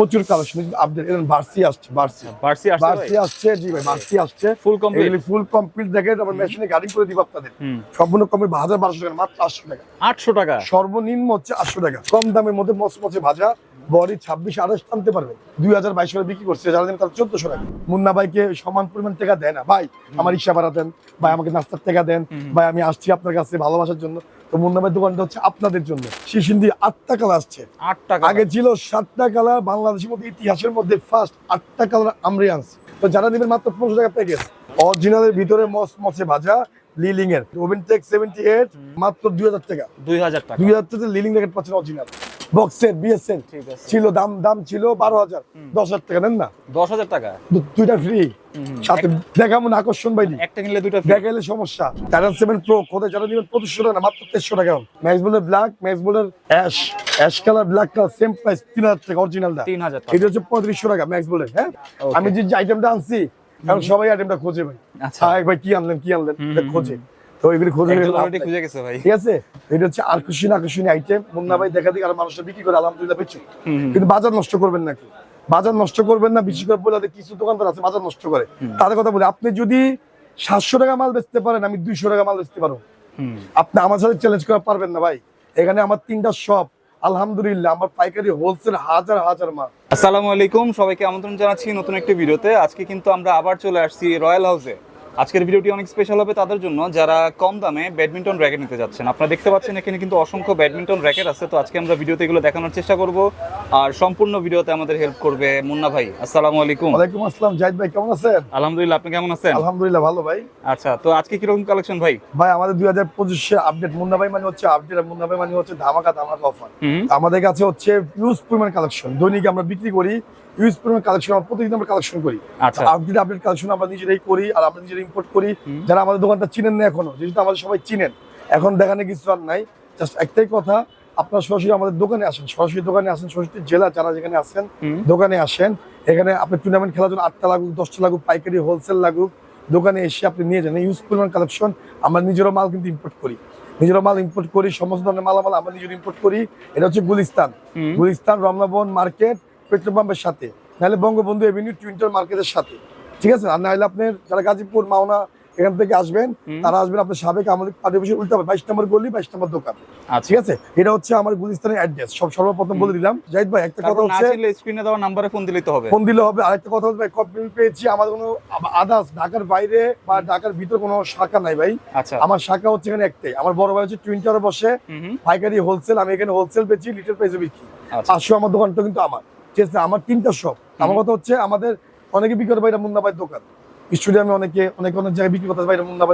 প্রচুর collection update এরকম বার্সি আসছে বার্সি বার্সি আসছে বার্সি আসছে জি ভাই বার্সি আসছে। ফুল কমপ্লিট এগুলি ফুল কমপ্লিট দেখে তারপর মেশিনে গাড়ি করে দিব আপনাদের। সম্পূর্ণ কমপ্লিট হাজার বারোশো টাকা মাত্র আটশো টাকা। 800 টাকা। সর্বনিম্ন হচ্ছে আটশো টাকা। কম দামের মধ্যে মচমচে ভাজা বডি ছাব্বিশ আঠাশ টানতে পারবেন দুই হাজার বাইশ করে বিক্রি করছে যারা দেন তার চোদ্দশো টাকা। মুন্না ভাইকে সমান পরিমাণ টাকা দেয় না। ভাই আমার রিক্সা ভাড়া দেন ভাই আমাকে নাস্তার টাকা দেন ভাই আমি আসছি আপনার কাছে ভালোবাসার জন্য। তো মুন্না ভাই দোকানটা হচ্ছে আপনাদের জন্য। শিশিন্দি আটটা কালার আসছে। 8 টাকা আগে ছিল সাতটা কালার বাংলাদেশের মধ্যে ইতিহাসের মধ্যে ফার্স্ট আটটা কালার আমরা আনছি। তো যারা নেবেন মাত্র পনেরোশো টাকা প্যাকেজ অরিজিনালের ভিতরে মস মসে ভাজা লিলিং এর ওভেন টেক সেভেন্টি এইট মাত্র দুই হাজার টাকা। 2000 টাকা। দুই হাজার টাকা লিলিং জ্যাকেট পাচ্ছেন অরিজিনাল বক্সের আছে। ছিল দাম দাম ছিল বারো হাজার। দশ হাজার টাকা নেন না? 10000 টাকা? দুইটা ফ্রি। সাথে দেখামন আকর্ষণ বাইনি একটা কিনলে দুইটা দেখাইলে সমস্যা। টাইটান সেভেন প্রো কোথায় যারা নেবেন পঁচিশশো টাকা না, মাত্র তেইশশো টাকা। ম্যাক্স বোলের ব্ল্যাক ম্যাক্স বোলের ash ash colour black colour same price তিন হাজার টাকা অরিজিনালটা 3000 টাকা। এটা হচ্ছে পঁয়ত্রিশশো টাকা ম্যাক্স বলের হ্যাঁ? আমি যে আইটেমটা আনছি এখন সবাই আইটেমটা খোঁজে ভাই। আচ্ছা। ভাই কি আনলেন কি আনলেন খোঁজে। তো এগুলি খোঁজে গেছে ভাই। ঠিক আছে? এটা হচ্ছে আকর্ষণীয় আকর্ষণীয় আইটেম মুন্না ভাই দেখা দিকে আর মানুষটা বিক্রি করে আলহামদুলিল্লাহ হুম। কিন্তু বাজার নষ্ট করবেন নাকি বাজার নষ্ট করবেন না বিশেষ করে বলে কিছু দোকানদার আছে বাজার নষ্ট করে। তাদের কথা বলি আপনি যদি সাতশো টাকা মাল বেচতে পারেন আমি দুইশো টাকা মাল বেচতে পারব। আপনি আমার সাথে চ্যালেঞ্জ করা পারবেন না ভাই। এখানে আমার তিনটা শপ আলহামদুলিল্লাহ আমার পাইকারি হোলসেল হাজার হাজার মাল। আসসালামু আলাইকুম সবাইকে আমন্ত্রণ জানাচ্ছি নতুন একটি ভিডিওতে। আজকে কিন্তু আমরা আবার চলে আসছি রয়্যাল হাউসে আজকের ভিডিওটি অনেক স্পেশাল হবে তাদের জন্য। যারা কম দামে ব্যাডমিন্টন র্যাকেট নিতে যাচ্ছেন। আপনারা দেখতে পাচ্ছেন এখানে কিন্তু অসংখ্য ব্যাডমিন্টন র্যাকেট আছে। তো আজকে আমরা ভিডিওতে এগুলো দেখানোর চেষ্টা করব। আর সম্পূর্ণ ভিডিওতে আমাদের হেল্প করবে মুন্না ভাই। আসসালামু আলাইকুম। ওয়ালাইকুম আসসালাম। জাহিদ ভাই কেমন আছেন? আলহামদুলিল্লাহ আপনি কেমন আছেন? আলহামদুলিল্লাহ ভালো ভাই। আচ্ছা তো আজকে কীরকম কালেকশন ভাই? ভাই আমাদের দুই হাজার পঁচিশে আপডেট মুন্না ভাই মানে হচ্ছে আপডেট আর মুন্না ভাই মানে হচ্ছে ধামাকা ধামাকা অফার আমাদের কাছে হচ্ছে ইউজ পরিমাণ কালেকশন দৈনিক আমরা বিক্রি করি ইউজ পরিমাণ কালেকশন আমরা প্রতিদিন আমরা কালেকশন করি। আপডেট আপডেট কালেকশন আমরা নিজেরাই করি আর আমরা নিজেরা ইম্পোর্ট করি যারা আমাদের দোকানটা চিনেন না এখনও যেহেতু আমাদের সবাই চিনেন এখন দেখানে কিছু আর নাই। জাস্ট একটাই কথা আপনারা সরাসরি আমাদের দোকানে আসেন সরাসরি দোকানে আসেন সরাসরি জেলা যারা যেখানে আসেন দোকানে আসেন এখানে আপনি টুর্নামেন্ট খেলার জন্য আটটা লাগুক দশটা লাগুক পাইকারি হোলসেল লাগুক দোকানে এসে আপনি নিয়ে যান। ইউজ পরিমাণ কালেকশন আমরা নিজেরও মাল কিন্তু ইম্পোর্ট করি। নিজেরও মাল ইম্পোর্ট করি সমস্ত ধরনের মালামাল আমরা নিজের ইম্পোর্ট করি। এটা হচ্ছে গুলিস্তান। গুলিস্তান রমনাবন মার্কেট পেট্রোল পাম্পের সাথে নাহলে বঙ্গবন্ধু এভিনিউ টুইন্টার মার্কেটের সাথে। ঠিক আছে? আর নাহলে আপনার যারা গাজীপুর মাওনা এখান থেকে আসবেন তারা আসবেন আপনার সাবেক আমাদের পার্টি অফিসে উল্টা বাইশ নম্বর গলি বাইশ নম্বর দোকান। আচ্ছা। ঠিক আছে? এটা হচ্ছে আমার গুলিস্তানের অ্যাড্রেস সব সর্বপ্রথম বলে দিলাম। জাহিদ ভাই একটা কথা হচ্ছে স্ক্রিনে দেওয়া নাম্বারে ফোন দিলেই তো হবে। ফোন দিলে হবে। আরেকটা কথা হচ্ছে ভাই কপি পেয়েছি? আমাদের কোনো আদার্স ঢাকার বাইরে বা ঢাকার ভিতর কোনো শাখা নাই ভাই। আচ্ছা। আমার শাখা হচ্ছে এখানে একটাই। আমার বড় ভাই হচ্ছে টুইন্টারে বসে। পাইকারি হোলসেল আমি এখানে হোলসেল বেচি লিটার প্রাইসে বিক্রি। আচ্ছা। পাঁচশো আমার দোকানটা কিন্তু আমার। না আমার তিনটা শপ আমার কথা হচ্ছে আমাদের অনেকে বিক্রি করে ভাই এটা দোকান। স্টুডিয়ামে অনেকে অনেক অনেক জায়গায় বিক্রি করতে ভাই এটা মুন্না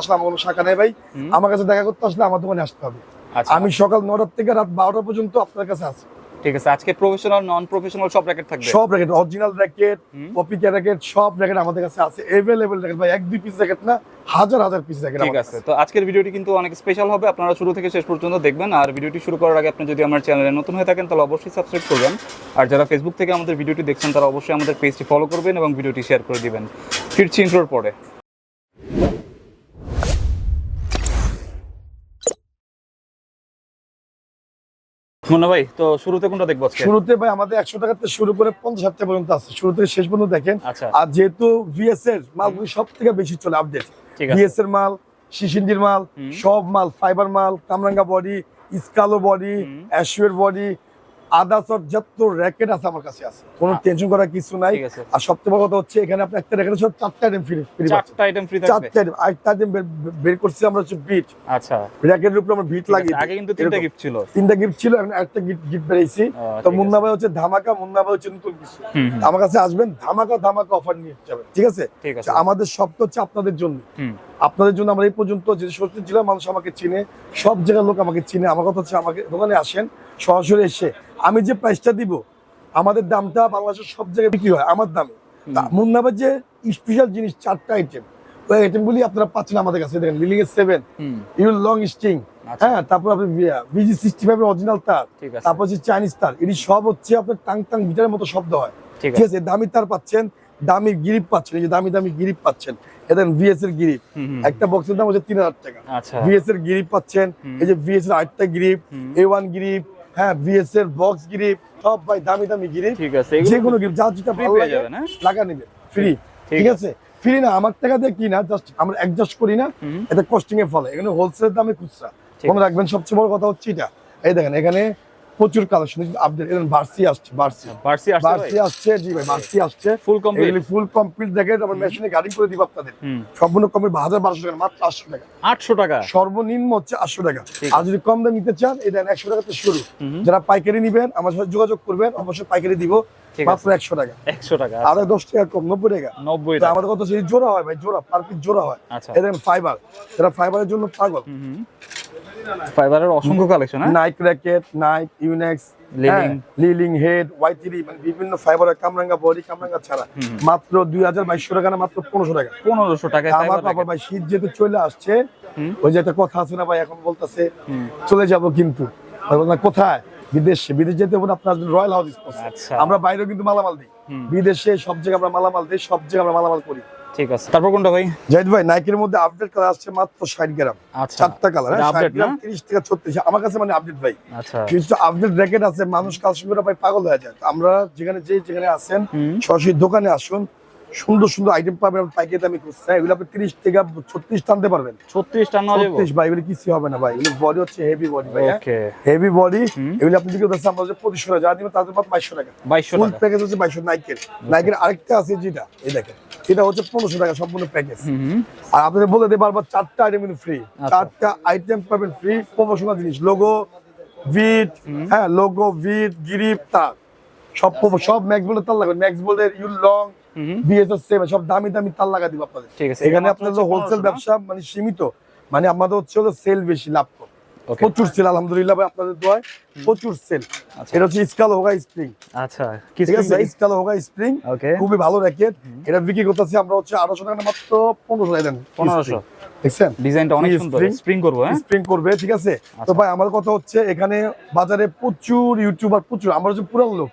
আসলে আমার কোনো শাখা নেই ভাই। আমার কাছে দেখা করতে আসলে আমার দোকানে আসতে হবে। আচ্ছা। আমি সকাল নটার থেকে রাত বারোটা পর্যন্ত আপনার কাছে আছি। ঠিক আছে আজকে প্রফেশনাল নন প্রফেশনাল সব র্যাকেট থাকবে। সব racket original racket. Copy racket সব র্যাকেট আমাদের কাছে আছে। এভেলেবেল র্যাকেট ভাই এক দুই পিস র্যাকেট না হাজার হাজার পিস র্যাকেট ঠিক আছে তো আজকের ভিডিওটি কিন্তু অনেক স্পেশাল হবে আপনারা শুরু থেকে শেষ পর্যন্ত দেখবেন আর ভিডিওটি শুরু করার আগে আপনি যদি আমার চ্যানেলে নতুন হয়ে থাকেন তাহলে অবশ্যই সাবস্ক্রাইব করবেন। আর যারা ফেসবুক থেকে আমাদের ভিডিওটি দেখছেন তারা অবশ্যই আমাদের পেজটি ফলো করবেন এবং ভিডিওটি শেয়ার করে দিবেন। ফিরছি ইন্ট্রোর পরে। মুন্না ভাই তো শুরুতে কোনটা দেখব শুরুতে ভাই আমাদের একশো টাকা থেকে শুরু করে পঞ্চাশ হাজার টাকা পর্যন্ত আছে। শুরু থেকে শেষ পর্যন্ত দেখেন। আচ্ছা। আর যেহেতু ভিএস এর মালগুলি সব থেকে বেশি চলে আপডেট ভিএস এর মাল শিশিন্দির মাল সব মাল ফাইবার মাল কামরাঙ্গা বডি স্কালো বডি হুম। বডি যত র্যাকেট আছে আমার কাছে আছে। কোনো টেনশন করার কিছু নাই। আর সবচেয়ে বড় কথা হচ্ছে এখানে আপনি একটা র্যাকেটের সাথে চারটা আইটেম ফ্রি ফ্রি চারটা আইটেম ফ্রি থাকবে। চারটা আইটেম আরেকটা আইটেম বের করছি আমরা হচ্ছে বিট আচ্ছা। র্যাকেটের উপরে আমরা বিট লাগিয়ে আগে কিন্তু তিনটা গিফট ছিল। তিনটা গিফট ছিল এখন একটা গিফট গিফট বেরিয়েছি। তো মুন্না ভাই হচ্ছে ধামাকা মুন্না ভাই হচ্ছে নতুন কিছু। আমার কাছে আসবেন ধামাকা ধামাকা অফার নিয়ে যাবেন ঠিক আছে? আমাদের সব তো হচ্ছে আপনাদের জন্য। আপনাদের জন্য আমরা এই পর্যন্ত যে ষষ্ঠী জেলার মানুষ আমাকে চিনে সব জায়গার লোক আমাকে চিনে। আমার কথা হচ্ছে আমাকে দোকানে আসেন সরাসরি এসে আমি যে প্রাইসটা দিব আমাদের দামটা বাংলাদেশের সব জায়গায় বিক্রি হয় আমার দামে। মুন্নাবার যে স্পেশাল জিনিস চারটা আইটেম ওই আইটেমগুলি আপনারা পাচ্ছেন আমাদের কাছে দেখেন লিলিং এর সেভেন হুম। লং স্টিং আচ্ছা। হ্যাঁ তারপর আপনি বিজি সিক্সটি ফাইভ অরিজিনাল তার তারপর হচ্ছে চাইনিজ তার। এটি সব হচ্ছে আপনার টাং টাং গিটারের মতো শব্দ হয়। ঠিক আছে। দামি তার পাচ্ছেন দামি গিরিপ পাচ্ছেন এই যে দামি দামি গিরিপ পাচ্ছেন এদের ভিএস এর গিরিপ। একটা বক্সের দাম হচ্ছে তিন হাজার টাকা। আচ্ছা। ভিএস এর গিরিপ পাচ্ছেন এই যে ভিএস এর আটটা গিরিপ এ ওয়ান গিরিপ হ্যাঁ এর বক্স গ্রিপ সব ভাই দামি দামি গ্রিপ ঠিক আছে যে কোনো গ্রিপ যা যেটা ভালো লাগে হ্যাঁ? লাগা নেবে ফ্রি ঠিক আছে। ফ্রি না আমার টাকা দিয়ে কি না জাস্ট আমরা অ্যাডজাস্ট করি না এটা কস্টিং এর ফলে। এখানে হোলসেল দামে খুচরা। মনে রাখবেন সবচেয়ে বড় কথা হচ্ছে এটা। এই দেখেন এখানে প্রচুর কালেকশন আপডেট বার্সি আসছে বার্সি বার্সি আসছে বার্সি আসছে জি ভাই বার্সি আসছে। ফুল কমপ্লিট ফুল কমপ্লিট দেখে তারপর মেশিনে গাড়ি করে দিব আপনাদের। সম্পূর্ণ কমপ্লিট হাজার বারোশো টাকা মাত্র আটশো টাকা। 800 টাকা? সর্বনিম্ন হচ্ছে আটশো টাকা। আর যদি কম দাম নিতে চান এটা একশো টাকাতে শুরু। যারা পাইকারি নিবেন আমার সাথে যোগাযোগ করবেন অবশ্যই পাইকারি দিব মাত্র একশো টাকা। 100 টাকা আরও দশ টাকা কম নব্বই টাকা। 90 টাকা। আমাদের কত সেই জোড়া হয় ভাই জোড়া পার পিস জোড়া হয়। আচ্ছা। এটা ফাইবার এটা ফাইবারের জন্য পাগল ফাইবারের অসংখ্য collection racket Yonex Li Ning. Li Ning head মানে বিভিন্ন ফাইবারের কামরাঙ্গা বডি কামরাঙ্গা ছাড়া। মাত্র দুই হাজার বাইশশো টাকা না মাত্র পনেরোশো টাকা। 1500 টাকায় আমার বাবা ভাই শীত যেহেতু চলে আসছে ওই যে একটা কথা আছে না ভাই এখন বলতেছে চলে যাব কিন্তু। কোথায়? বিদেশে বিদেশ যেতে হবে আপনার রয়্যাল হাউস আচ্ছা। আমরা বাইরেও কিন্তু মালামাল দিই। বিদেশে সব জায়গায় আমরা মালামাল দিই সব জায়গায় আমরা মালামাল করি। ঠিক আছে। তারপর কোনটা ভাই? জাহিদ ভাই নাইকের মধ্যে আপডেট কালার আসছে মাত্র ষাট গ্রাম। আচ্ছা। চারটা কালার এটা ষাট update গ্রাম না? তিরিশ থেকে ছত্রিশ আমার কাছে মানে আপডেট ভাই। আচ্ছা। কিছু আপডেট র্যাকেট আছে মানুষ ভাই পাগল হয়ে যায়। আমরা যেখানে যে যেখানে আছেন সরাসরি দোকানে আসুন সুন্দর সুন্দর আইটেম পাবেন পাইকারি দামি খুঁজছে এগুলো আপনি তিরিশ থেকে ছত্রিশ টানতে পারবেন। 36 ছত্রিশ ভাই এগুলো কিছু হবে না ভাই। এগুলো বডি হচ্ছে হেভি বডি ভাই ওকে হেভি বডি হুম। এগুলো আপনি যে পঁচিশশো টাকা যা দিবেন তাদের মাত্র বাইশশো টাকা। 2200 ফুল প্যাকেজ হচ্ছে বাইশশো নাইকের নাইকের আরেকটা আছে যেটা এই দেখেন। এটা হচ্ছে পনেরোশো টাকা সম্পূর্ণ প্যাকেজ আর আপনাদের বলে দিই বারবার চারটা আইটেম কিন্তু ফ্রি আচ্ছা। চারটা আইটেম পাবেন ফ্রি প্রমোশনাল জিনিস। লোগো ভিট হ্যাঁ লোগো ভিট গিরিপ তার। সব সব ম্যাক্স বোল্ডের তার লাগবে। ম্যাক্স বোল্ডের ইউ লং বিএসএস সেভেন সব দামি দামি তার লাগা দিব আপনাদের। ঠিক আছে। এখানে আপনাদের হোলসেল ব্যবসা মানে সীমিত। মানে আমাদের হচ্ছে হলো সেল বেশি লাভ কম। প্রচুর সেল আলহামদুলিল্লাহ ভাই আপনাদের দোয়ায় প্রচুর সেল আচ্ছা। এটা হচ্ছে স্কাল হোগা স্প্রিং আচ্ছা কি ঠিক আছে স্কাল হোগা স্প্রিং ওকে খুবই ভালো র্যাকেট এটা বিক্রি করতেছি আমরা হচ্ছে আঠারোশো টাকা মাত্র পনেরোশো টাকা দেন। 1500 দেখছেন? ডিজাইনটা অনেক সুন্দর স্প্রিং করব হ্যাঁ? স্প্রিং করবে ঠিক আছে? তো আচ্ছা। ভাই আমার কথা হচ্ছে এখানে বাজারে প্রচুর ইউটিউবার প্রচুর। আমরা হচ্ছে পুরান লোক।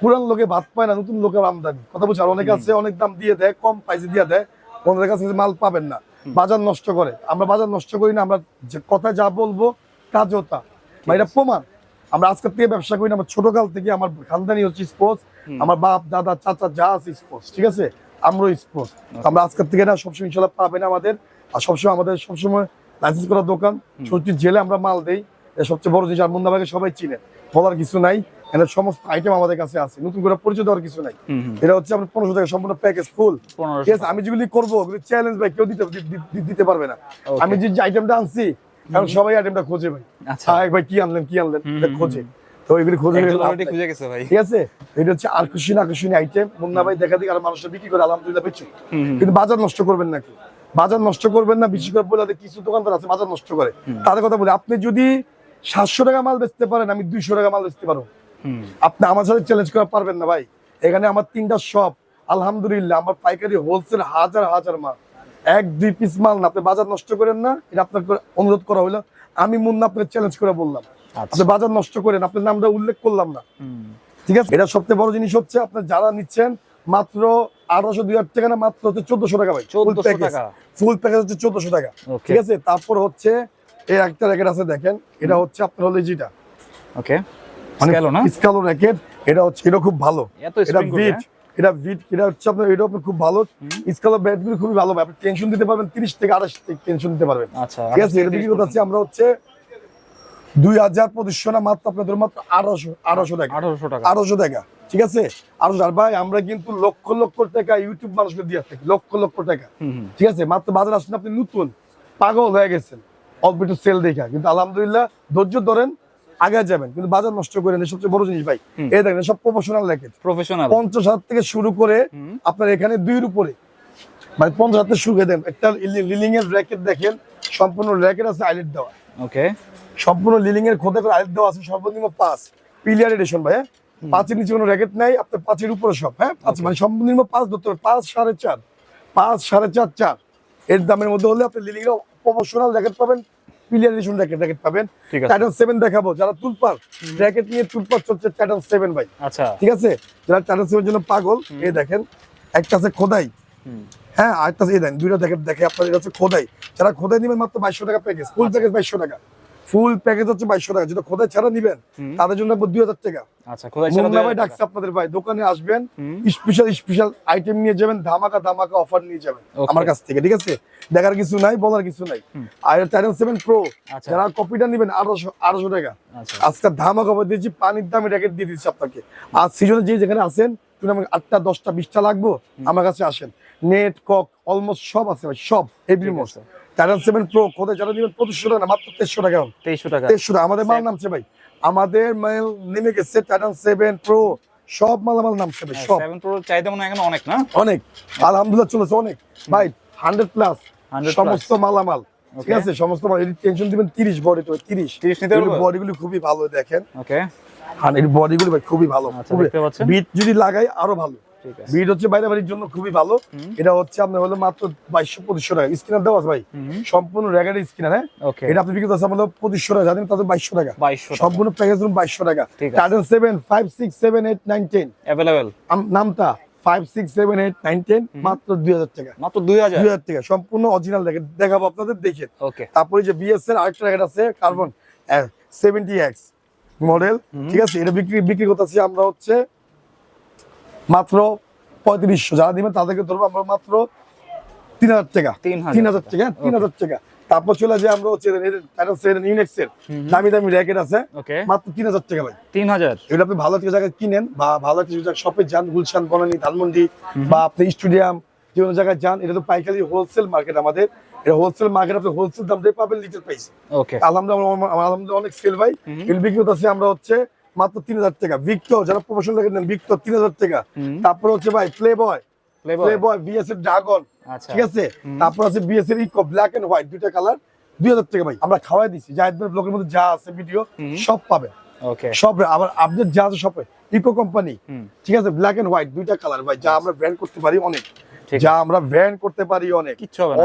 পুরান লোকে ভাত পায় না নতুন লোকের আমদানি। কথা বলছি আর অনেক আছে অনেক দাম দিয়ে দেয় কম প্রাইসে দিয়ে দেয়। ওনাদের কাছে মাল পাবেন না। বাজার নষ্ট করে। আমরা বাজার নষ্ট করি না আমরা যে কথা যা বলব কাজও তা বা এটা প্রমাণ। আমরা আজকের থেকে ব্যবসা করি না আমার ছোটকাল থেকে আমার খানদানি হচ্ছে স্পোর্টস আমার বাপ দাদা চাচা যা আছে স্পোর্টস ঠিক আছে? আমরাও স্পোর্টস আমরা আজকের থেকে না সবসময় ইনশাল্লাহ পাবেন আমাদের। আর সবসময় আমাদের সবসময় লাইসেন্স করা দোকান। সত্যি জেলে আমরা মাল দেই। এটা সবচেয়ে বড় জিনিস আর মুন্দাবাগে সবাই চিনেন বলার কিছু নাই। এখানে সমস্ত আইটেম আমাদের কাছে আছে। নতুন করে পরিচয় দেওয়ার কিছু নাই। এটা হচ্ছে আপনার পনেরোশো টাকা সম্পূর্ণ প্যাকেজ ফুল ঠিক আছে? আমি যেগুলি করব চ্যালেঞ্জ ভাই কেউ দিতে দিতে পারবে না। আমি যে আইটেমটা আনছি এখন সবাই আইটেমটা খোঁজে ভাই। আচ্ছা। হ্যাঁ ভাই কি আনলেন কি আনলেন এটা খোঁজে। তো এগুলি খোঁজে গেছে ভাই। ঠিক আছে? এটা হচ্ছে আকর্ষণীয় আকর্ষণীয় আইটেম মুন্না ভাই দেখা দিক আর মানুষটা বিক্রি করে আলহামদুলিল্লাহ কিন্তু বাজার নষ্ট করবেন না কেউ। বাজার নষ্ট করবেন না বিশেষ করে বলে কিছু দোকানদার আছে বাজার নষ্ট করে। তাদের কথা বলি আপনি যদি সাতশো টাকা মাল বেচতে পারেন আমি দুইশো টাকা মাল বেচতে হুম। আপনি আমার সাথে চ্যালেঞ্জ করা পারবেন না ভাই। এখানে আমার তিনটা শপ আলহামদুলিল্লাহ আমার পাইকারি হোলসেল হাজার হাজার মাল। এক দুই পিস মাল না আপনি বাজার নষ্ট করেন না এটা আপনার অনুরোধ করা হলো আমি মুন্না আপনাকে চ্যালেঞ্জ করে বললাম। আচ্ছা। আপনি বাজার নষ্ট করেন আপনার নামটা উল্লেখ করলাম না। ঠিক আছে? এটা সবচেয়ে বড় জিনিস হচ্ছে আপনার যারা নিচ্ছেন মাত্র আঠারোশো দুই হাজার টাকা না মাত্র হচ্ছে চোদ্দশো টাকা ভাই 1400 টাকা। ফুল প্যাকেজ হচ্ছে চোদ্দশো টাকা। ঠিক আছে? তারপর হচ্ছে এই একটা র্যাকেট আছে দেখেন এটা হচ্ছে আপনার হলো যেটা। ওকে স্কালো র্যাকেট এটা হচ্ছে এটা খুব ভালো। এটা বিট এটা এটা হচ্ছে আপনার এটা আপনার খুব ভালো। স্কালো ব্যাটগুলো খুবই ভালো আপনি টেনশন দিতে পারবেন তিরিশ থেকে আঠাশ থেকে টেনশন দিতে পারবেন। আচ্ছা ঠিক আছে এটা বিক্রি করতে আমরা হচ্ছে দুই হাজার পঁচিশশো না মাত্র আপনাদের মাত্র আঠারোশো আঠারোশো টাকা। আঠারোশো টাকা। আঠারোশো টাকা ঠিক আছে? আর ভাই আমরা কিন্তু লক্ষ লক্ষ টাকা ইউটিউব মানুষকে দিয়ে থাকি লক্ষ লক্ষ টাকা। ঠিক আছে মাত্র বাজার আসলে আপনি নতুন পাগল হয়ে গেছেন অল্প একটু সেল দেখা। কিন্তু আলহামদুলিল্লাহ ধৈর্য ধরেন আগে যাবেন কিন্তু বাজার নষ্ট করে সবচেয়ে বড় জিনিস ভাই এই দেখেন সব প্রফেশনাল র্যাকেট প্রফেশনাল পঞ্চাশ হাজার থেকে শুরু করে আপনার এখানে দুইয়ের উপরে মানে পঞ্চাশ হাজার শুরু করে দেন একটা লিলিং এর র্যাকেট দেখেন সম্পূর্ণ র্যাকেট আছে আইলেট দেওয়া ওকে সম্পূর্ণ লিলিং এর খোদা করে আইলেট দেওয়া আছে সর্বনিম্ন পাঁচ পিলিয়ার এডিশন ভাই হ্যাঁ? পাঁচের নিচে কোনো র্যাকেট নাই আপনার পাঁচের উপরে সব হ্যাঁ পাঁচ মানে সর্বনিম্ন পাঁচ ধরতে হবে পাঁচ সাড়ে চার পাঁচ সাড়ে চার চার এর দামের মধ্যে হলে আপনি লিলিং এর প্রফেশনাল র্যাকেট পাবেন পিলিয়ার এডিশন র্যাকেট র্যাকেট পাবেন। টাইটান সেভেন দেখাবো। যারা তুলপার র্যাকেট নিয়ে তুলপার চলছে টাইটান সেভেন ভাই। আচ্ছা। ঠিক আছে? যারা টাইটান সেভেন জন্য পাগল এই দেখেন একটা আছে খোদাই। হ্যাঁ আরেকটা এই দেন দুইটা দেখেন দেখে আপনার কাছে খোদাই। যারা খোদাই নেবেন মাত্র বাইশশো টাকা প্যাকেজ ফুল প্যাকেজ বাইশশো টাকা। ফুল প্যাকেজ হচ্ছে বাইশশো টাকা যেটা খোদাই ছাড়া নিবেন তাদের জন্য দুই হাজার টাকা। আচ্ছা খোদাই ছাড়া ভাই ডাকছে আপনাদের ভাই দোকানে আসবেন স্পেশাল স্পেশাল আইটেম নিয়ে যাবেন ধামাকা ধামাকা অফার নিয়ে যাবেন আমার কাছ থেকে ঠিক আছে? দেখার কিছু নাই বলার কিছু নাই। আর টাইটান সেভেন প্রো আচ্ছা। যারা কপিটা নিবেন আঠারোশো আঠারোশো টাকা। আচ্ছা। আজকে ধামাকা অফার দিয়েছি পানির দামে র্যাকেট দিয়ে দিচ্ছি আপনাকে। আর সিজনে যে যেখানে আসেন তুমি আমাকে আটটা দশটা বিশটা লাগবো আমার কাছে আসেন। নেট কক অলমোস্ট সব আছে ভাই সব every most. Titan seven pro কোথায় যারা নিবেন পঁচিশশো টাকা না, মাত্র তেইশশো টাকা। তেইশশো টাকা। তেইশশো টাকা আমাদের মাল নামছে ভাই। আমাদের মাল নেমে গেছে টাইটান সেভেন প্রো সব মালামাল নামছে ভাই সব। সেভেন প্রো চাহিদা মনে হয় এখন অনেক না? অনেক। আলহামদুলিল্লাহ চলেছে অনেক। ভাই হান্ড্রেড প্লাস সমস্ত মালামাল ঠিক আছে? সমস্ত মাল টেনশন দিবেন তিরিশ বডি তো তিরিশ। 30 নিতে পারব? বডিগুলি খুবই ভালো দেখেন। ওকে আর এর বডিগুলি ভাই খুবই ভালো। আচ্ছা? বিট যদি লাগাই আরও ভালো। বিট হচ্ছে বাইরে বাড়ির জন্য খুবই ভালো। এটা হচ্ছে আপনার হলো মাত্র বাইশশো পঁচিশশো টাকা। স্ক্রিনার দেওয়া আছে ভাই? সম্পূর্ণ র্যাগের স্ক্রিনার হ্যাঁ? এটা আপনি বিক্রি আমাদের পঁচিশশো টাকা জানেন তাদের বাইশশো টাকা। সম্পূর্ণ প্যাকেজ ধরুন বাইশশো টাকা। ঠিক seven five six seven eight nine ten available নামটা five six seven eight nine ten মাত্র দুই হাজার টাকা। মাত্র দুই হাজার? দুই হাজার টাকা। সম্পূর্ণ অরিজিনাল দেখে দেখাবো আপনাদের দেখে। ওকে তারপরে যে বিএস এর আরেকটা র্যাকেট আছে কার্বন সেভেন্টি এক্স মডেল ঠিক আছে? এটা বিক্রি বিক্রি করতেছি আমরা হচ্ছে মাত্র পঁয়ত্রিশশো। যারা দিবেন তাদেরকে ধরবো আমরা মাত্র তিন হাজার টাকা। তিন হাজার টাকা। তিন হাজার টাকা। তারপর চলে যায় আমরা হচ্ছে ইউনেক্স এর দামি দামি র্যাকেট আছে। মাত্র তিন হাজার টাকা ভাই। তিন হাজার এগুলো আপনি ভালো একটা জায়গায় কিনেন বা ভালো জায়গায় শপে যান গুলশান বনানি ধানমন্ডি বা আপনি স্টেডিয়াম যে কোনো জায়গায় যান এটা তো পাইকারি হোলসেল মার্কেট আমাদের। এটা হোলসেল মার্কেট আপনি হোলসেল দাম দিয়ে পাবেন লিটার প্রাইস আলহামদুলিল্লাহ আলহামদুলিল্লাহ অনেক সেল ভাই। বিক্রি করতেছি আমরা হচ্ছে মাত্র তিন হাজার টাকা। ভিক্টর যারা প্রফেশনাল নেন ভিক্টর তিন হাজার টাকা। তারপর হচ্ছে ভাই play boy play boy BS এর ড্রাগন আচ্ছা। ঠিক আছে? তারপর আছে বিএস এর ইকো ব্ল্যাক এন্ড হোয়াইট দুইটা কালার দুই হাজার টাকা ভাই। আমরা খাওয়াই দিচ্ছি জাহিদ ব্লগের মধ্যে যা আছে ভিডিও সব পাবেন। সব আবার আপডেট যা আছে সবে ইকো কোম্পানি ঠিক আছে? ব্ল্যাক এন্ড হোয়াইট দুইটা কালার ভাই। যা আমরা ব্র্যান্ড করতে পারি অনেক। যা আমরা ব্র্যান্ড করতে পারি অনেক।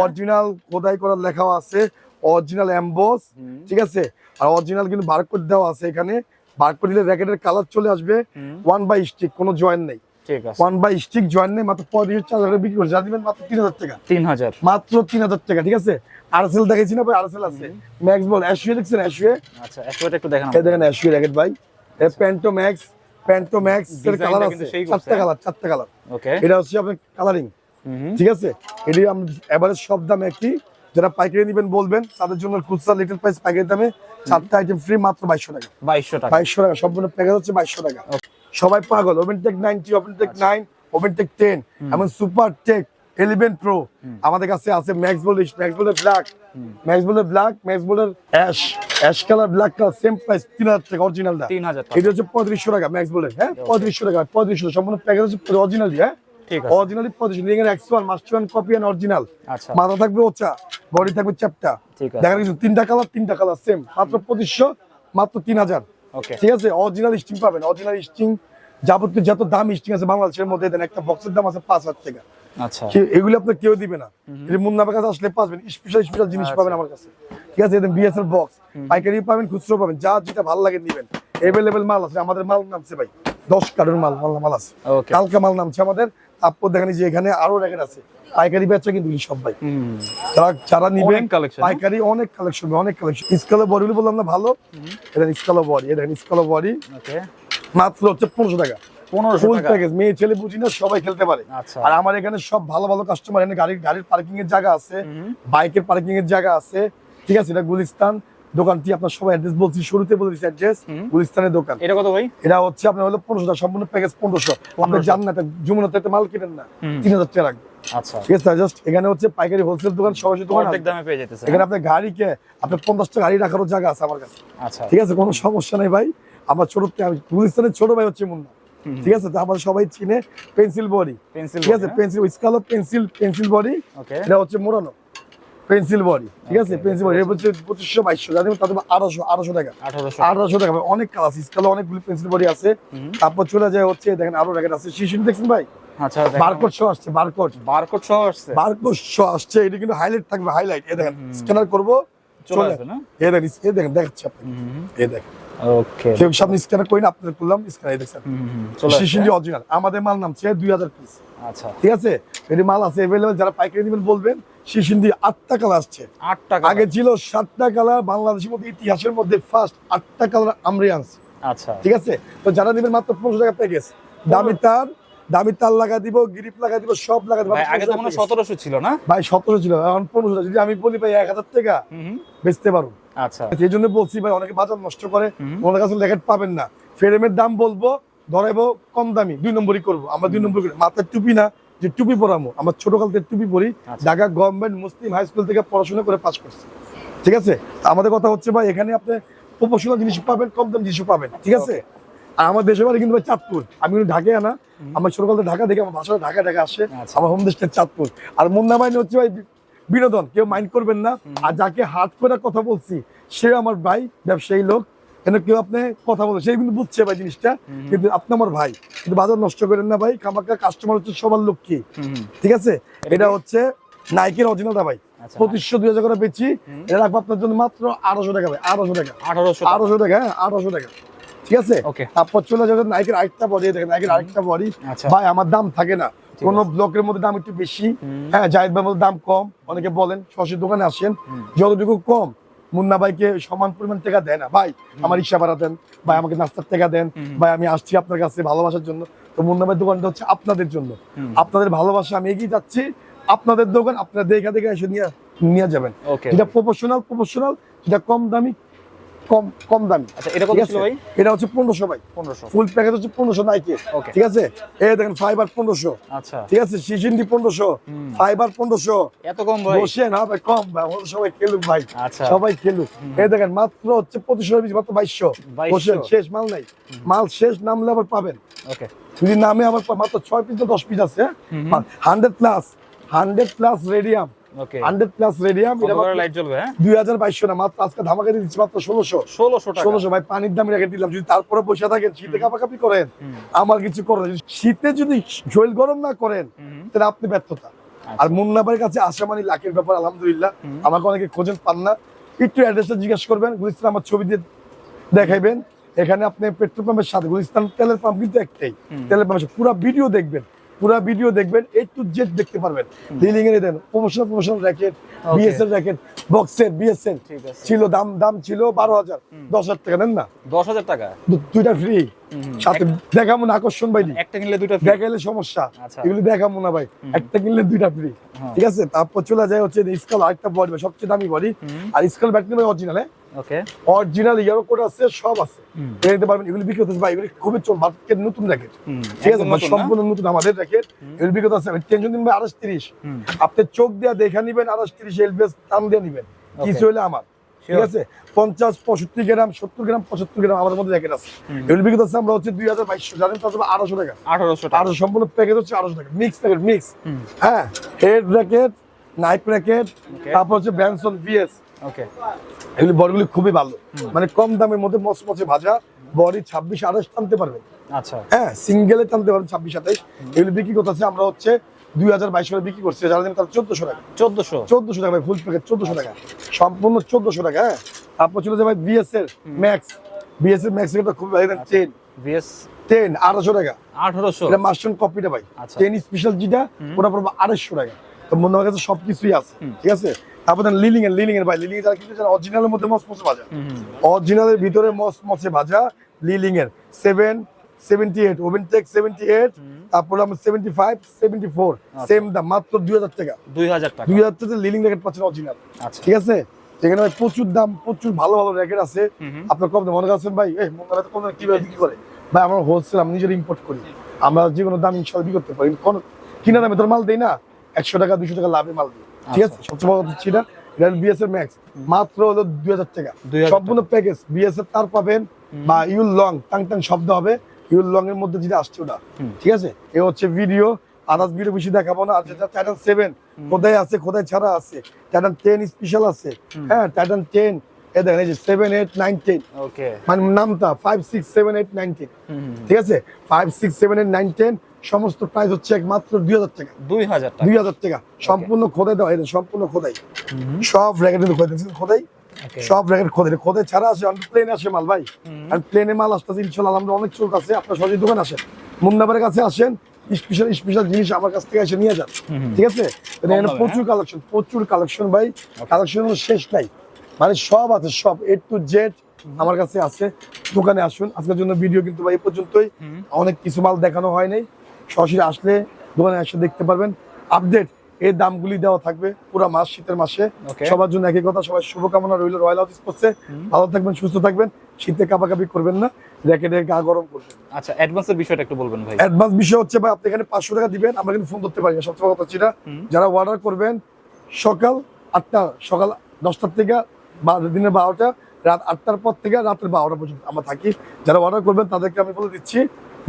অরিজিনাল খোদাই করার লেখা আছে। Original emboss. ঠিক আছে? আর অরিজিনাল কিন্তু বারকোড দেওয়া আছে এখানে। বারকোড দিলে র্যাকেটের কালার চলে আসবে ওয়ান বাই স্টিক কোনো জয়েন নেই। ঠিক আছে। ওয়ান বাই স্টিক জয়েন নেই মাত্র পঁয়ত্রিশ চার হাজার বিক্রি করছে। দিবেন মাত্র তিন হাজার টাকা। তিন হাজার। মাত্র তিন হাজার টাকা ঠিক আছে? আরসেল দেখেছি না ভাই আরসেল আছে। ম্যাক্স বল অ্যাশুয়ে দেখছেন? অ্যাশুয়ে আচ্ছা একটু দেখেন এই দেখেন অ্যাশুয়ে র্যাকেট ভাই। প্যান্টো ম্যাক্স প্যান্টো ম্যাক্স এর কালার আছে। চারটা কালার চারটা কালার ওকে। এটা হচ্ছে আপনার কালারিং ঠিক আছে? এটি আমরা সব দাম একটি। যারা পাইকারি নেবেন বলবেন তাদের জন্য খুচরা লিটল প্রাইস পাইকারি দামে আইটেম ফ্রি মাত্র বাইশশো টাকা। বাইশশো টাকা। বাইশশো টাকা সম্পূর্ণ প্যাকেজ হচ্ছে বাইশশো টাকা। সবাই পাগল ওভেন টেক নাইনটি ওভেন টেক নাইন ওভেন টেক টেন এমন সুপার টেক এলিভেন প্রো আমাদের কাছে আছে ম্যাক্স বোল্ড ম্যাক্স বোল্ডের ব্ল্যাক ম্যাক্স বোল্ডের black max বোল্ডের ash ash colour black colour same price তিন হাজার টাকা অরিজিনালটা এটা হচ্ছে পঁয়ত্রিশশো টাকা ম্যাক্স বোল্ডের হ্যাঁ? পঁয়ত্রিশশো টাকা পঁয়ত্রিশশো সম্পূর্ণ প্যাকেজ হচ্ছে অরিজিনালি হ্যাঁ? অরিজিনালি পঁয়ত্রিশশো এখানে X one master one copy and original আচ্ছা। মাথা থাকবে ওচা বডি থাকবে চ্যাপটা দেখা গেছে তিনটা কালার তিনটা কালার সেম মাত্র পঁচিশশো মাত্র তিন হাজার। ওকে ঠিক আছে অরিজিনাল স্টিং পাবেন অরিজিনাল স্টিং যাবতীয় যত দাম স্টিং আছে বাংলাদেশের মধ্যে দেন একটা বক্সের দাম আছে পাঁচ হাজার টাকা। আচ্ছা। এগুলো আপনার কেউ দিবে না। এটা কাছে আসলে পাবেন স্পেশাল স্পেশাল জিনিস আচ্ছা। পাবেন আমার কাছে। ঠিক আছে বিএসএল বক্স পাইকারি পাবেন খুচরো পাবেন যা যেটা ভালো লাগে নিবেন। এভেলেবেল মাল আছে আমাদের মাল নামছে ভাই। দশ কার্ডের মাল মাল মাল আছে। ওকে কালকা মাল নামছে আমাদের। তারপর দেখেন যে এখানে আরও র্যাকেট আছে। পাইকারি বেচা কিন্তু এগুলি সব যারা যারা নিবেন? পাইকারি অনেক কালেকশন অনেক কালেকশন স্কালো বডিগুলো বললাম না ভালো। এটা স্কালো বডি এটা স্কালো বডি মাত্র হচ্ছে পনেরোশো টাকা। ফুল প্যাকেজ মেয়ে ছেলে বুঝি না সবাই খেলতে পারে। আচ্ছা। আর আমার এখানে সব ভালো ভালো কাস্টমার এখানে গাড়ির গাড়ির পার্কিং এর জায়গা আছে। বাইকের পার্কিং এর জায়গা আছে। ঠিক আছে এটা গুলিস্তান। দোকানটি আপনার সবাই অ্যাড্রেস বলছি শুরুতে বলে দিচ্ছি অ্যাড্রেস গুলিস্তানের দোকান। এটা কত ভাই? এটা হচ্ছে আপনার হলো পনেরোশো টাকা সম্পূর্ণ প্যাকেজ পনেরোশো। আপনি 1500 জান না যমুনাতে একটা মাল কিনেন না। তিন হাজার টাকা রাখবে আচ্ছা। ঠিক আছে জাস্ট এখানে হচ্ছে পাইকারি হোলসেল দোকান সবাই দোকান দামে পেয়ে যেতেছে এখানে আপনার গাড়িকে আপনার পঞ্চাশটা গাড়ি রাখারও জায়গা আছে আমার কাছে। আচ্ছা। ঠিক আছে কোনো সমস্যা নেই ভাই। আমার ছোট আমি গুলিস্তানের ছোট ভাই হচ্ছে মুন্না। ঠিক আছে তো আমাদের সবাই চিনে পেন্সিল বডি পেন্সিল ঠিক আছে পেন্সিল স্কালো পেন্সিল পেন্সিল বডি ওকে এটা হচ্ছে মোড়ানো। পেন্সিল বডি ঠিক আছে? পেন্সিল বডি হচ্ছে পঁচিশশো বাইশশো যাদের তাদের আঠারোশো আঠারোশো টাকা। আঠারোশো টাকা। অনেক কালার স্কালো অনেকগুলো পেন্সিল বডি আছে। তারপর চলে যায় হচ্ছে দেখেন আরও র্যাকেট আছে। শিশু দেখছেন ভাই? আচ্ছা বারকোড শো আসছে বারকোড। বারকোড সহ আসছে? বারকোড শো আসছে এটা কিন্তু হাইলাইট থাকবে হাইলাইট এ দেখেন স্ক্যানার করব চলে চলে। আসবে না? এ দেখেন এ দেখেন দেখাচ্ছি আপনাকে। এ দেখেন। ওকে কেউ সামনে স্ক্যানার করি না আপনাদের করলাম স্ক্যানার দেখছেন। শিশু আসবে অরিজিনাল আমাদের মাল নামছে দুই হাজার পিস আচ্ছা। ঠিক আছে? এটি মাল আছে এভেলেবেল যারা পাইকারি নেবেন বলবেন শিশিন্দি আটটা কালার আসছে। আট টাকা আগে ছিল সাতটা কালার বাংলাদেশের মধ্যে ইতিহাসের মধ্যে ফার্স্ট আটটা কালার আমরা আনছি। আচ্ছা। ঠিক আছে? তো যারা নেবেন মাত্র পনেরোশো টাকা প্যাকেজ দামি তার দামি তার লাগা দিব গ্রিপ লাগা দিব সব লাগা দিব। আগে তো মনে হয় সতেরোশো ছিল না? ভাই সতেরো ছিল। এখন পনেরোশো যদি আমি বলি ভাই এক হাজার টাকা হুম হুম। বেচতে পারো। আচ্ছা। সেই জন্য বলছি ভাই অনেকে বাজার নষ্ট করে। ওনার কাছে লেখাট পাবেন না। ফ্রেমের দাম বলব ধরাইবো কম দামি। দুই নম্বরই করব। আমরা দুই নম্বর করি। মাথার টুপি না যে টুপি পরামো আমরা ছোটকাল থেকে টুপি পরি আচ্ছা। Dhaka government Muslim high school থেকে পড়াশোনা করে পাস করছি। ঠিক আছে? আমাদের কথা হচ্ছে ভাই এখানে আপনি প্রফেশনাল জিনিস পাবেন কম দাম জিনিস পাবেন। ঠিক আছে? আর আমার দেশের বাড়ি কিন্তু ভাই চাঁদপুর। আমি কিন্তু ঢাকায় আনা। আমার ছোটকাল থেকে ঢাকা দেখে আমার ভাষা ঢাকা ঢাকা আসে। আচ্ছা। আমার হোম দেশটা চাঁদপুর। আর মুন্না বাহিনী হচ্ছে ভাই বিনোদন কেউ মাইন্ড করবেন না। আর যাকে হাত করে কথা বলছি সে আমার ভাই ব্যবসায়ী লোক। কেন কেউ আপনি কথা বলে সে কিন্তু বুঝছে ভাই জিনিসটা। কিন্তু আপনি আমার ভাই। কিন্তু বাজার নষ্ট করেন না ভাই। কামাকা কাস্টমার হচ্ছে সবার। ঠিক আছে? এটা হচ্ছে নাইকের অরিজিনালটা ভাই। আচ্ছা। পঁচিশশো দুই হাজার করে বেচি। এটা রাখব আপনার জন্য মাত্র আড়াইশো টাকা ভাই। আড়াইশো টাকা। আঠারোশো আড়াইশো টাকা হ্যাঁ আড়াইশো টাকা। ঠিক আছে? ওকে। তারপর চলে যাবে নাইকের আরেকটা বডি দেখেন নাইকের আরেকটা বডি আচ্ছা। ভাই আমার দাম থাকে না। কোন ব্লকের মধ্যে দাম একটু বেশি। হ্যাঁ জাহিদ ভাইয়ের মধ্যে দাম কম। অনেকে বলেন সরাসরি দোকানে আসেন। যতটুকু কম মুন্না ভাইকে সমান পরিমাণ টাকা দেয় না। ভাই আমার রিক্সা ভাড়া দেন ভাই আমাকে নাস্তার টাকা দেন। ভাই আমি আসছি আপনার কাছে ভালোবাসার জন্য। তো মুন্না ভাই দোকানটা হচ্ছে আপনাদের জন্য। আপনাদের ভালোবাসা আমি এগিয়ে যাচ্ছি। আপনাদের দোকান আপনারা দেখা দেখে এসে নিয়ে নিয়ে যাবেন। এটা প্রফেশনাল প্রফেশনাল এটা কম দামি কম কম দামি। আচ্ছা এটা কত ছিল ভাই? এটা হচ্ছে পনেরোশো ভাই। পনেরোশো। ফুল প্যাকেজ হচ্ছে পনেরোশো নাইকে ঠিক আছে? এই দেখেন ফাইবার পনেরোশো। আচ্ছা। ঠিক আছে? ফাইবার এত কম ভাই? বসে না ভাই কম ভাই সবাই খেলুক ভাই। আচ্ছা। সবাই খেলুক। এই দেখেন মাত্র হচ্ছে পঁচিশশো পিস মাত্র বাইশশো। 2200 বসেন শেষ মাল নাই। মাল শেষ নামলে আবার পাবেন। ওকে যদি নামে আবার মাত্র ছয় পিস না দশ পিস আছে হুম। Hundred plus hundred plus radium hundred plus radium light জ্বলবে হ্যাঁ? দুই হাজার বাইশশো না মাত্র আজকে ধামাকা দিচ্ছি মাত্র ষোলোশো। ষোলোশো ষোলোশো ভাই পানির দাম রেখে দিলাম। যদি তারপরে পয়সা থাকেন শীতে কাপাকাপি করেন আমার কিছু করেন শীতে যদি শরীর গরম না করেন তাহলে আপনি ব্যর্থতা। আর মুন্নাবাইয়ের কাছে আসা মানে লাখের ব্যাপার আলহামদুলিল্লাহ। আমাকে অনেকে খোঁজেন পান না। একটু অ্যাড্রেসটা জিজ্ঞাসা করবেন গুলিস্তান আমার ছবি দিয়ে দেখাইবেন। এখানে আপনি পেট্রোল পাম্পের সাথে গুলিস্তান তেলের পাম্প কিন্তু একটাই। তেলের পাম্পের পুরো ভিডিও দেখবেন। পুরো ভিডিও দেখবেন এই টু জেড দেখতে পারবেন। রিলিং এর দেন promotional promotional racket. BSL racket বক্সের বিএসএল ছিল দাম দাম ছিল বারো হাজার দশ হাজার টাকা নেন না? দশ হাজার টাকা? দুইটা ফ্রি। সাথে দেখাবো না আকর্ষণ বাইনি একটা কিনলে। দেখাইলে সমস্যা। আচ্ছা। এগুলি দেখাবো না ভাই। একটা কিনলে দুইটা ফ্রি হ্যাঁ। ঠিক আছে? তারপর চলে যায় হচ্ছে স্কাল আরেকটা বডি সবচেয়ে দামি বডি আর স্কাল ভাই অরিজিনাল হ্যাঁ? ওকে। অরিজিনাল ইয়ারো কোড আছে সব আছে। নিতে পারবেন এগুলি বিক্রি হতেছে ভাই এগুলি খুবই মার্কেট নতুন র্যাকেট ঠিক আছে? একদম ভাই, নতুন না? সম্পূর্ণ নতুন আমাদের র্যাকেট এগুলি বিক্রি হতে আছে টেনশন দিন ভাই আড়াইশ তিরিশ। আপনি চোখ দিয়ে দেখা নিবেন আড়াইশ তিরিশ এলবিএস টান দিয়ে নিবেন। কিছু হলে আমার। ঠিক আছে? পঞ্চাশ পঁয়ষট্টি গ্রাম সত্তর গ্রাম পঁচাত্তর গ্রাম আমাদের মধ্যে র্যাকেট আছে। এগুলি বিক্রি হচ্ছে আমরা হচ্ছে দুই হাজার বাইশশো জানেন তার আড়াইশো টাকা। আঠারোশো টাকা। আর সম্পূর্ণ প্যাকেজ হচ্ছে আড়াইশো টাকা। মিক্স প্যাকেট মিক্স হ্যাঁ হেড র্যাকেট নাইট র্যাকেট তারপর হচ্ছে ব্যানসন ভিএস ওকে এগুলি বডিগুলি খুবই ভালো। মানে কম দামের মধ্যে মচমচে ভাজা। বডি ছাব্বিশ আঠাশ টানতে পারবেন আচ্ছা। হ্যাঁ সিঙ্গেলে টানতে পারবেন ছাব্বিশ আঠাশ। এগুলি বিক্রি করতেছে আমরা হচ্ছে দুই হাজার বাইশ করে বিক্রি করছি যারা দিন তার চোদ্দশো টাকা। চোদ্দশো? চোদ্দশো টাকা ভাই ফুল প্যাকেট চোদ্দশো টাকা। সম্পূর্ণ চোদ্দশো টাকা হ্যাঁ? তারপর চলে যাবে বিএস এর ম্যাক্স বিএস এর ম্যাক্স এটা খুবই ভালো টেন বিএস টেন আড়াইশো টাকা। আঠারোশো? এটা কপিটা ভাই। আচ্ছা। টেন স্পেশাল যেটা ওটা পড়বে আড়াইশো টাকা। তো মনে হয় কাছে সবকিছুই আছে ঠিক আছে? তারপর লিলিং এর লিলিং এর ভাই। লিলিং এর যারা কিন্তু অরিজিনালের মধ্যে মস মসে ভাজা হুম, হুম। অরিজিনালের ভিতরে মস মসে ভাজা লিলিং এর সেভেন সেভেন্টি এইট ওভেন টেক সেভেন্টি এইট তারপরে আমরা সেভেন্টি ফাইভ সেভেন্টি ফোর আচ্ছা। সেম দাম মাত্র দুই হাজার টাকা। দুই হাজার টাকা। দুই হাজার টাকা লিলিং র্যাকেট পাচ্ছেন অরিজিনাল আচ্ছা। ঠিক আছে? এখানে ভাই প্রচুর দাম প্রচুর ভালো ভালো র্যাকেট আছে। হুম, হুম। আপনার কম দাম মনে করছেন ভাই? এই মনে হয় কম কীভাবে বিক্রি করে? ভাই আমরা হোলসেল আমরা নিজের ইম্পোর্ট করি। আমরা যে কোনো দাম ইনশাল্লাহ বিক্রি করতে পারি। কোন কিনা দামে তোর মাল দেই না? একশো টাকা দুশো টাকা লাভে মাল দিই। ঠিক আছে? সবচেয়ে বড় হচ্ছে এটা ম্যাক্স মাত্র হলো দুই হাজার টাকা। 2000 সম্পূর্ণ প্যাকেজ বিএস এর তার পাবেন বা ইউল লং টাং টাং শব্দ হবে। ইউল লং এর মধ্যে যেটা আসছে ওটা। ঠিক আছে? এ হচ্ছে ভিডিও আদার্স ভিডিও বেশি দেখাবো না। আর যেটা টাইটান সেভেন খোদাই আছে খোদাই ছাড়া আছে? টাইটান টেন স্পেশাল আছে। হ্যাঁ টাইটান টেন এ দেখেন এই যে seven eight nine ten okay মানে নামটা five six seven eight nine ten. ঠিক আছে? Five six seven eight nine ten সমস্ত প্রাইস হচ্ছে একমাত্র দুই হাজার টাকা। দুই হাজার দুই হাজার টাকা। সম্পূর্ণ খোদাই দেওয়া সম্পূর্ণ খোদাই। সব কিন্তু খোদাই খোদাই. সব র্যাকেট খোদাই খোদাই ছাড়া আসে প্লেনে আসে মাল ভাই। আর প্লেনে মাল আসতেছে ইনশাল্লাহ আমরা অনেক চোখ আছে আপনার সহজে দোকান আসেন। মুন্নাবারের কাছে আসেন স্পেশাল স্পেশাল জিনিস আমার কাছ থেকে এসে নিয়ে যান। ঠিক আছে? প্রচুর কালেকশন প্রচুর কালেকশন ভাই। কালেকশন শেষ নাই। মানে সব আছে সব এ টু জেড আমার কাছে আছে। দোকানে আসুন আজকের জন্য ভিডিও কিন্তু ভাই পর্যন্তই। অনেক কিছু মাল দেখানো হয় নাই। সরাসরি আসলে দোকানে এসে দেখতে পারবেন। আপডেট এই দামগুলি দেওয়া থাকবে পুরো মাস শীতের মাসে. সবার জন্য একই কথা সবাই শুভকামনা রইল রয়্যাল হাউস করছে। ভালো থাকবেন সুস্থ থাকবেন। শীতে কাপাকাপি করবেন না র্যাকেটে গা গরম করবেন। আচ্ছা অ্যাডভান্সের বিষয়টা একটু বলবেন ভাই। অ্যাডভান্স বিষয় হচ্ছে ভাই আপনি এখানে পাঁচশো টাকা দিবেন আমরা কিন্তু ফোন করতে পারি না সবচেয়ে কথা হচ্ছে যারা অর্ডার করবেন সকাল আটটা সকাল দশটার থেকে বা দিনের বারোটা রাত আটটার পর থেকে রাতের বারোটা পর্যন্ত আমরা থাকি। যারা অর্ডার করবেন তাদেরকে আমি বলে দিচ্ছি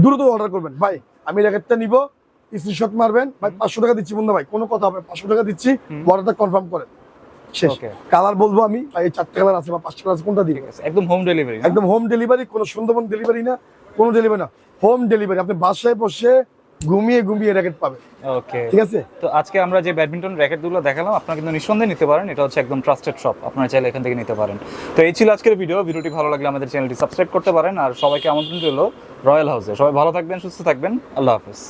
দ্রুত অর্ডার করবেন। ভাই আমি র্যাকেটটা নিব স্ক্রিনশট মারবেন। ভাই পাঁচশো টাকা দিচ্ছি বন্ধু ভাই কোনো কথা হবে পাঁচশো টাকা দিচ্ছি। অর্ডারটা কনফার্ম করেন। শেষ। কালার বলব আমি ভাই চারটে কালার আছে বা পাঁচটা কালার আছে কোনটা আছে একদম হোম ডেলিভারি একদম হোম ডেলিভারি কোনো সুন্দরবন ডেলিভারি না কোনো ডেলিভারি না। হোম ডেলিভারি আপনি বাসায় বসে ঘুমিয়ে ঘুমিয়ে র্যাকেট পাবেন। ওকে ঠিক আছে? তো আজকে আমরা যে ব্যাডমিন্টন র্যাকেটগুলো দেখালাম আপনারা কিন্তু নিঃসন্দেহে নিতে পারেন। এটা হচ্ছে একদম ট্রাস্টেড শপ আপনারা চাইলে এখান থেকে নিতে পারেন। তো এই ছিল আজকের ভিডিও ভিডিওটি ভালো লাগলে আমাদের চ্যানেলটি সাবস্ক্রাইব করতে পারেন। আর সবাইকে আমন্ত্রণ রইল রয়্যাল হাউসে সবাই ভালো থাকবেন সুস্থ থাকবেন। আল্লাহ হাফেজ।